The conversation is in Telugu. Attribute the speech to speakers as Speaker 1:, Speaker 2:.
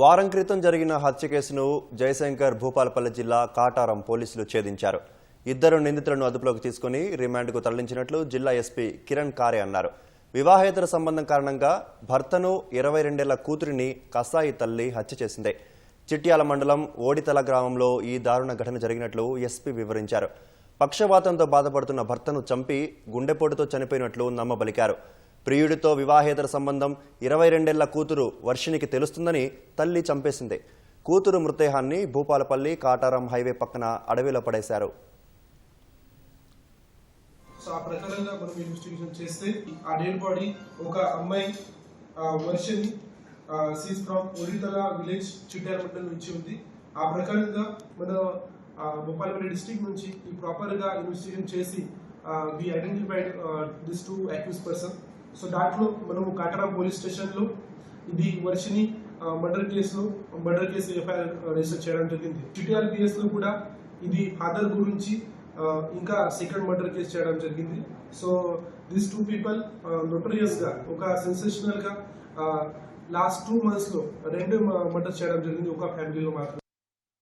Speaker 1: వారం క్రితం జరిగిన హత్య కేసును జయశంకర్ భూపాలపల్లి జిల్లా కాటారం పోలీసులు ఛేదించారు. ఇద్దరు నిందితులను అదుపులోకి తీసుకుని రిమాండ్కు తరలించినట్లు జిల్లా ఎస్పీ కిరణ్ కారే అన్నారు. వివాహేతర సంబంధం కారణంగా భర్తను ఇరవై రెండేళ్ళ కూతురిని కసాయి తల్లి హత్య చేసింది. చిట్యాల మండలం ఓడితల గ్రామంలో ఈ దారుణ ఘటన జరిగినట్లు ఎస్పీ వివరించారు. పక్షవాతంతో బాధపడుతున్న భర్తను చంపి గుండెపోటుతో చనిపోయినట్లు నమ్మబలికారు. ప్రియుడితో వివాహేతర సంబంధం ఇరవై రెండేళ్ళ కూతురు వర్షినికి తెలుస్తుందని తల్లి చంపేసింది. కూతురు మృతదేహాన్ని భూపాలపల్లి కాటారం హైవే పక్కన అడవిలో పడేశారు.
Speaker 2: సో ఆ ప్రకారంగా మనం ఇన్వెస్టిగేషన్ చేస్తే ఆ డెడ్ బాడీ ఒక అమ్మాయి సీజ్ ఫ్రమ్ విలేజ్ నుంచి ఉంది. ఆ ప్రకారంగా మన నుంచి ఈ ప్రాపర్గా ఇన్వెస్టిగేషన్ చేసి we identified this two accused person so దాంట్లో మనము కాటరా పోలీస్ స్టేషన్లో ఇది వర్షిని మర్డర్ కేసులో మర్డర్ కేసు ఎఫ్ఐఆర్ రిజిస్టర్ చేయడం జరిగింది. టిటిఆర్పిఎస్లో కూడా ఇది ఫాదర్ గురించి ఇంకా సెకండ్ మర్డర్ కేసు చేయడం జరిగింది. సో దిస్ టూ పీపుల్ నోటరియస్గా ఒక సెన్సేషనల్గా లాస్ట్ టూ మంత్స్లో రెండు మర్డర్ చేయడం జరిగింది ఒక ఫ్యామిలీలో మాత్రం